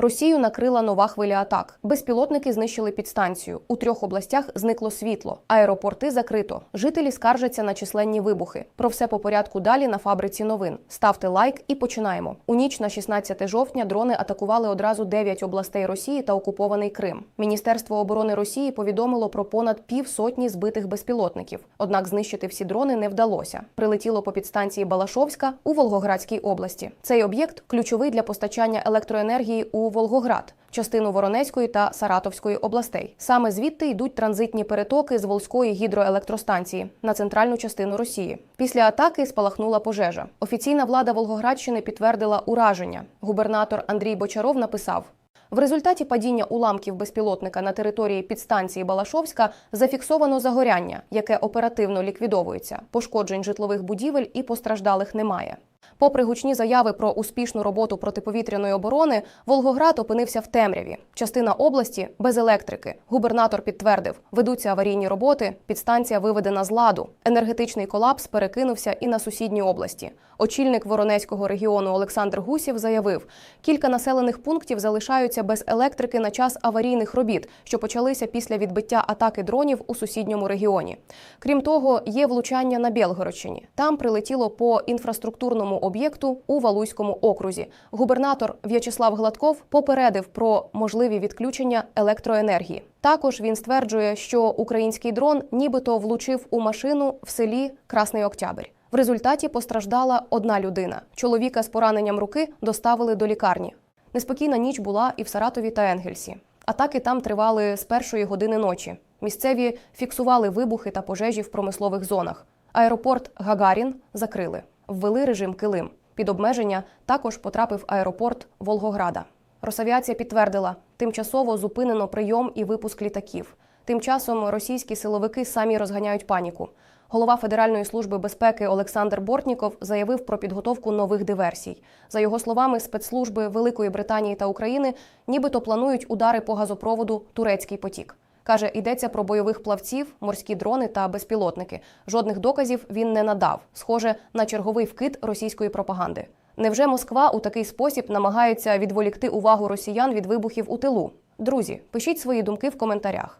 Росію накрила нова хвиля атак. Безпілотники знищили підстанцію. У трьох областях зникло світло. Аеропорти закрито. Жителі скаржаться на численні вибухи. Про все по порядку далі на фабриці новин. Ставте лайк і починаємо. У ніч на 16 жовтня дрони атакували одразу 9 областей Росії та окупований Крим. Міністерство оборони Росії повідомило про понад півсотні збитих безпілотників. Однак знищити всі дрони не вдалося. Прилетіло по підстанції Балашовська у Волгоградській області. Цей об'єкт ключовий для постачання електроенергії у Волгоград, частину Воронезької та Саратовської областей. Саме звідти йдуть транзитні перетоки з Волзької гідроелектростанції на центральну частину Росії. Після атаки спалахнула пожежа. Офіційна влада Волгоградщини підтвердила ураження. Губернатор Андрій Бочаров написав. В результаті падіння уламків безпілотника на території підстанції Балашовська зафіксовано загоряння, яке оперативно ліквідовується. Пошкоджень житлових будівель і постраждалих немає. Попри гучні заяви про успішну роботу протиповітряної оборони, Волгоград опинився в темряві. Частина області без електрики. Губернатор підтвердив, ведуться аварійні роботи, підстанція виведена з ладу. Енергетичний колапс перекинувся і на сусідні області. Очільник Воронезького регіону Олександр Гусєв заявив, кілька населених пунктів залишаються без електрики на час аварійних робіт, що почалися після відбиття атаки дронів у сусідньому регіоні. Крім того, є влучання на Білгородщині. Там прилетіло по інфраструктурному об'єкту у Валуйському окрузі. Губернатор В'ячеслав Гладков попередив про можливі відключення електроенергії. Також він стверджує, що український дрон нібито влучив у машину в селі Красний Октябрь. В результаті постраждала одна людина. Чоловіка з пораненням руки доставили до лікарні. Неспокійна ніч була і в Саратові та Енгельсі. Атаки там тривали з першої години ночі. Місцеві фіксували вибухи та пожежі в промислових зонах. Аеропорт Гагарін закрили, ввели режим Килим. Під обмеження також потрапив аеропорт Волгограда. Росавіація підтвердила, тимчасово зупинено прийом і випуск літаків. Тим часом російські силовики самі розганяють паніку. Голова Федеральної служби безпеки Олександр Бортніков заявив про підготовку нових диверсій. За його словами, спецслужби Великої Британії та України нібито планують удари по газопроводу Турецький потік. Каже, йдеться про бойових плавців, морські дрони та безпілотники. Жодних доказів він не надав. Схоже на черговий вкид російської пропаганди. Невже Москва у такий спосіб намагається відволікти увагу росіян від вибухів у тилу? Друзі, пишіть свої думки в коментарях.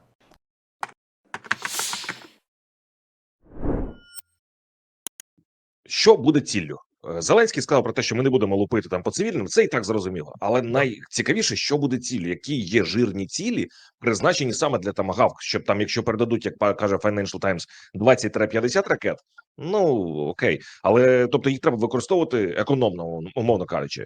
Що буде ціллю? Е, Зеленський сказав про те, що ми не будемо лупити там по цивільним. Це і так зрозуміло. Але найцікавіше, що буде цілі, які є жирні цілі, призначені саме для Тамагавк, щоб там, якщо передадуть, як каже Financial Times, 20-50 ракет. Ну окей, але тобто їх треба використовувати економно, умовно кажучи.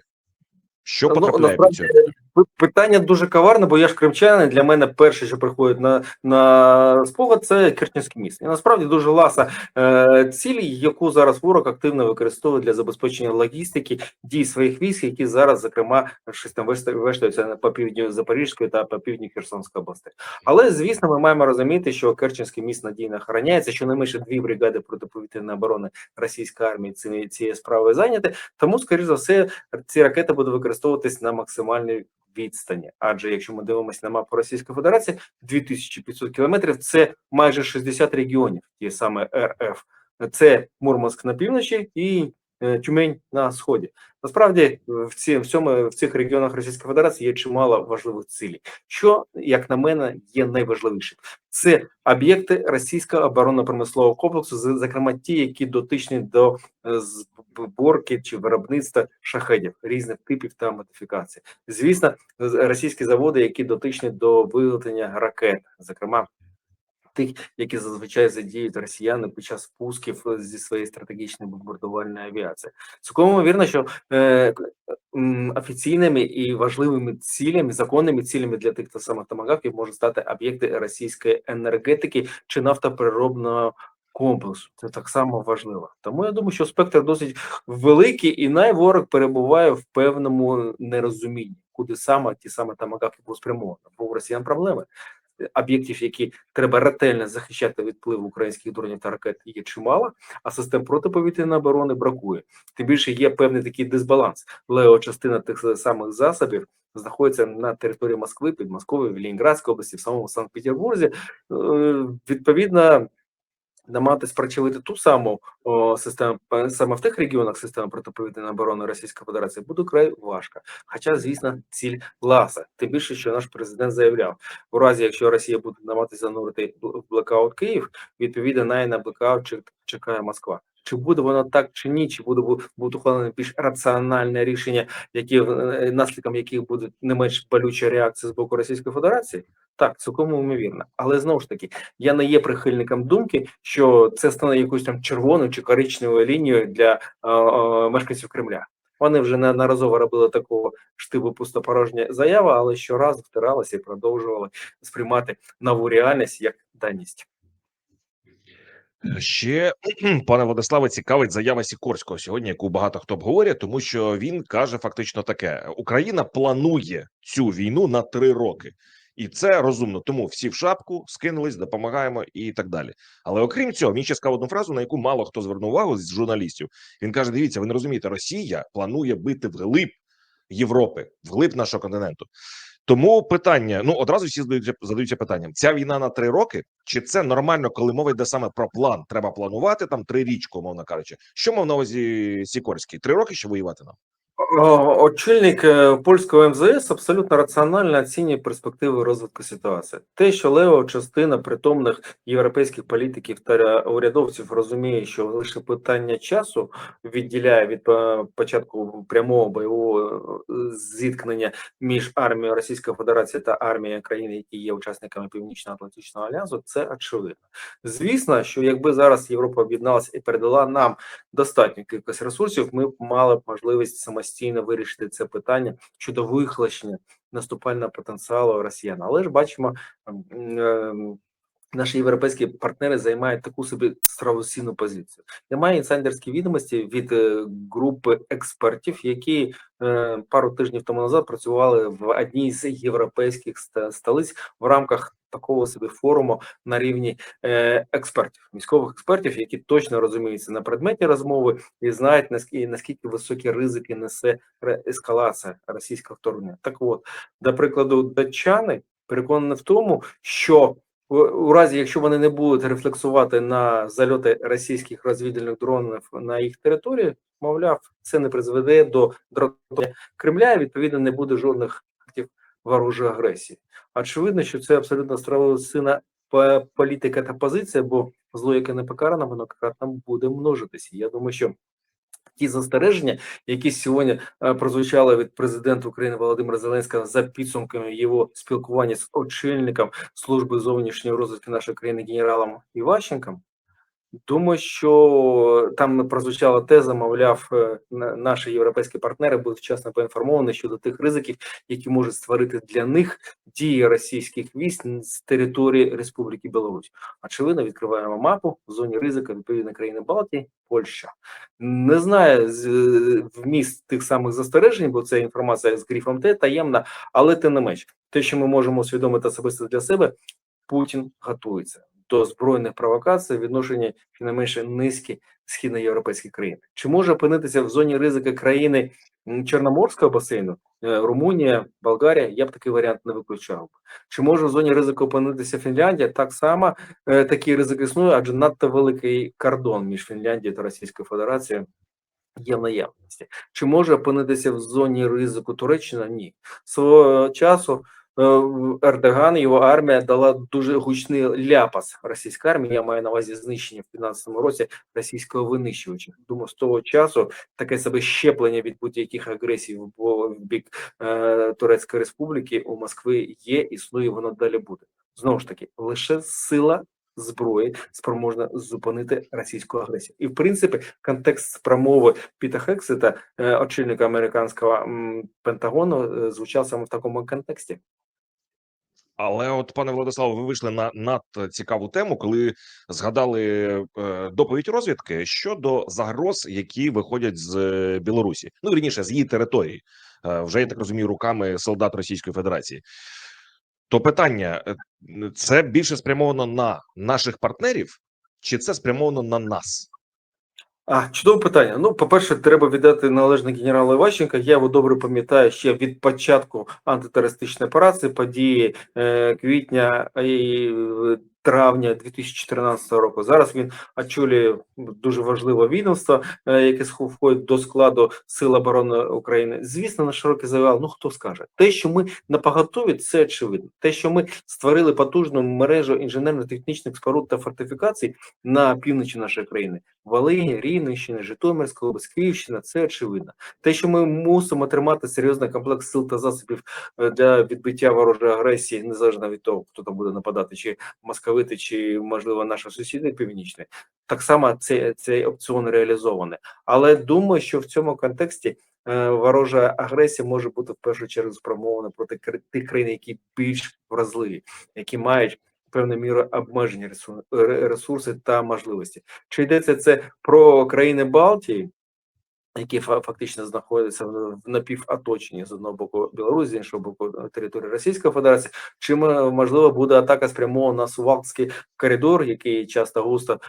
Що Ну, потрапляє під цього? Пи- Питання дуже каварне, бо я ж кримчанин. Для мене перше, що приходить на, на спогад, це Керченський міст. І насправді дуже ласа е, цілі, яку зараз ворог активно використовує для забезпечення логістики дій своїх військ, які зараз, зокрема, щось там вешта- вештаються по півдню Запорізької та по півдні Херсонської області. Але звісно, ми маємо розуміти, що Керченський міст надійно охороняється, що не менше дві бригади протиповітряної оборони російської армії цією цією справою зайняті. Тому, скоріш за все, ці ракети будуть використовуватись на максимальній відстані. Адже якщо ми дивимося на мапу Російської Федерації, 2500 кілометрів це майже 60 регіонів, ті саме РФ. Це Мурманськ на півночі і Тюмень на сході. Насправді в ці в цьому в цих регіонах Російської Федерації є чимало важливих цілей. Що, як на мене, є найважливішим. Це об'єкти російського оборонно-промислового комплексу, зокрема ті, які дотичні до е, зборки чи виробництва шахедів різних типів та модифікацій. Звісно, російські заводи, які дотичні до виготовлення ракет, зокрема. Тих, які зазвичай задіють росіяни під час пусків е, зі своєї стратегічної бомбардувальної авіації, цілком вірно, що е, офіційними і важливими цілями, законними цілями для тих та самих томагавків можуть стати об'єкти російської енергетики чи нафтопереробного комплексу. Це так само важливо. Тому я думаю, що спектр досить великий, і найворог перебуває в певному нерозумінні, куди саме ті саме тамагавки будуть спрямовані. Бо у росіян проблеми. Об'єктів, які треба ретельно захищати від впливу українських дронів та ракет, є чимало, а систем протиповітряної оборони бракує. Тим більше є певний такий дисбаланс. Лео частина тих самих засобів знаходиться на території Москви, Підмосков'я, в Лінградській області, в самому Санкт-Петербурзі. Е, Відповідно, намагатись прочевити ту саму о, систему саме в тих регіонах системи протиповітряної оборони Російської Федерації буде край важко. Хоча, звісно, ціль ласа. Тим більше, що наш президент заявляв, у разі якщо Росія буде намагатися занурити в блекаут Київ, відповідно на на блекаут чек- чекає Москва. Чи буде воно так чи ні, чи буде бу- буде ухвалене більш раціональне рішення, які е, наслідком яких буде не менш болюча реакція з боку Російської Федерації? Так, цілком ймовірно. Але знову ж таки, я не є прихильником думки, що це стане якоюсь там червоною чи коричневою лінією для е, е, мешканців Кремля. Вони вже неодноразово робили такого штибу пустопорожня заява, але щоразу втиралися і продовжували сприймати нову реальність як даність. Ще пане Владиславе цікавить заява Сікорського сьогодні, яку багато хто обговорює, тому що він каже фактично таке: Україна планує цю війну на три роки, і це розумно. Тому всі в шапку скинулись, допомагаємо і так далі. Але окрім цього, він ще сказав одну фразу, на яку мало хто звернув увагу з журналістів. Він каже: Дивіться, ви не розумієте, Росія планує бити вглиб Європи, вглиб нашого континенту. Тому питання: ну одразу всі задаються задаються питанням: ця війна на три роки, чи це нормально, коли мова йде саме про план? Треба планувати там три річку, мовно кажучи. Що мав на увазі Сікорський? Три роки ще воювати нам? Очільник е, польського МЗС абсолютно раціонально оцінює перспективи розвитку ситуації. Те, що лева частина притомних європейських політиків та урядовців розуміє, що лише питання часу відділяє від е, початку прямого бойового е, зіткнення між армією Російської Федерації та армією країн, які є учасниками Північно-Атлантичного альянсу, це очевидно. Звісно, що якби зараз Європа об'єдналася і передала нам достатню кількість ресурсів, ми б мали б можливість самостійно вирішити це питання щодо вихлощення наступального потенціалу росіян. Але ж бачимо, ем, наші європейські партнери займають таку собі стравосійну позицію. Немає інсайдерські відомості від е, групи експертів, які е, пару тижнів тому назад працювали в одній з європейських столиць в рамках такого собі форуму на рівні е, експертів, військових експертів, які точно розуміються на предметі розмови і знають наскільки наскільки високі ризики несе ескалація російського вторгнення. Так от, до прикладу, датчани переконані в тому, що у, разі, якщо вони не будуть рефлексувати на зальоти російських розвідувальних дронів на їх території, мовляв, це не призведе до дратування Кремля, і відповідно не буде жодних актів ворожої агресії. Очевидно, що це абсолютно стравосина політика та позиція, бо зло, яке не покарано, воно кратно буде множитися. Я думаю, що ті застереження, які сьогодні е, прозвучали від президента України Володимира Зеленського за підсумками його спілкування з очільником служби зовнішньої розвитки нашої країни генералом Іващенком. Думаю, що там прозвучала теза, мовляв, е, на- наші європейські партнери будуть вчасно поінформовані щодо тих ризиків, які можуть створити для них дії російських військ з території Республіки Білорусь. Очевидно, відкриваємо мапу в зоні ризику відповідно країни Балтії, Польща. Не знаю е, вміст тих самих застережень, бо це інформація з грифом Т таємна, але тим не менш, те, що ми можемо усвідомити особисто для себе, Путін готується до збройних провокацій в відношенні щонайменше низки східноєвропейських країн. Чи може опинитися в зоні ризику країни Чорноморського басейну, е, Румунія, Болгарія? Я б такий варіант не виключав. Чи може в зоні ризику опинитися Фінляндія? Так само е, такий ризик існує, адже надто великий кордон між Фінляндією та Російською Федерацією. Є наявності. Чи може опинитися в зоні ризику Туреччина? Ні. Свого часу Ердоган, його армія дала дуже гучний ляпас російській армії. Я маю на увазі знищення в 15-му році російського винищувача. Думаю, з того часу таке себе щеплення від будь-яких агресій в бік е, Турецької республіки у Москви є, існує, воно далі буде. Знову ж таки, лише сила зброї спроможна зупинити російську агресію. І в принципі, контекст промови Піта Хексета, е, очільника американського Пентагону, е, звучав саме в такому контексті. Але от, пане Владиславе, ви вийшли на надцікаву тему, коли згадали е, доповідь розвідки щодо загроз, які виходять з е, Білорусі, ну вірніше, з її території, е, вже я так розумію, руками солдат Російської Федерації. То питання: це більше спрямовано на наших партнерів, чи це спрямовано на нас? А, чудове питання. Ну, по-перше, треба віддати належне генералу Іващенка. Я його добре пам'ятаю ще від початку антитерористичної операції, події е, квітня і е, травня 2014 року. Зараз він очолює дуже важливе відомство, е, яке входить до складу Сил оборони України. Звісно, на широкий завал. Ну хто скаже, те, що ми на поготові, це очевидно. Те, що ми створили потужну мережу інженерно-технічних споруд та фортифікацій на півночі нашої країни, Волині, Рівненщина, Житомирська область, Київщина, це очевидно. Те, що ми мусимо тримати серйозний комплекс сил та засобів е, для відбиття ворожої агресії, незалежно від того, хто там буде нападати, чи московити, чи можливо наші сусіди північні, так само цей, цей опціон реалізований. Але думаю, що в цьому контексті е, ворожа агресія може бути в першу чергу спрямована проти тих країн, які більш вразливі, які мають певною мірою обмежені ресу- ресурси та можливості. Чи йдеться це про країни Балтії? Які фа- фактично знаходяться в напівоточенні з одного боку Білорусі, з іншого боку е, території Російської Федерації, чи м- можливо буде атака спрямована на Сувалкський коридор, який часто густо е,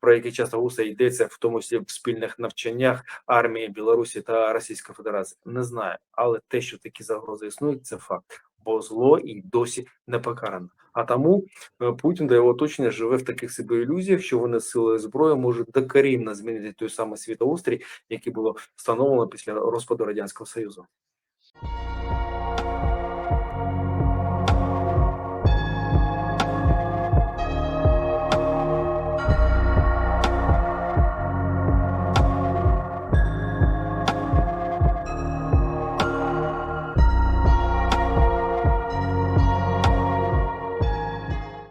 про який часто густо йдеться, в тому числі в спільних навчаннях армії Білорусі та Російської Федерації? Не знаю, але те, що такі загрози існують, це факт, бо зло і досі не покарано. А тому е, Путін та його оточення живе в таких себе ілюзіях, що вони силою зброї можуть докорінно змінити той самий світоустрій, який було встановлено після розпаду радянського союзу.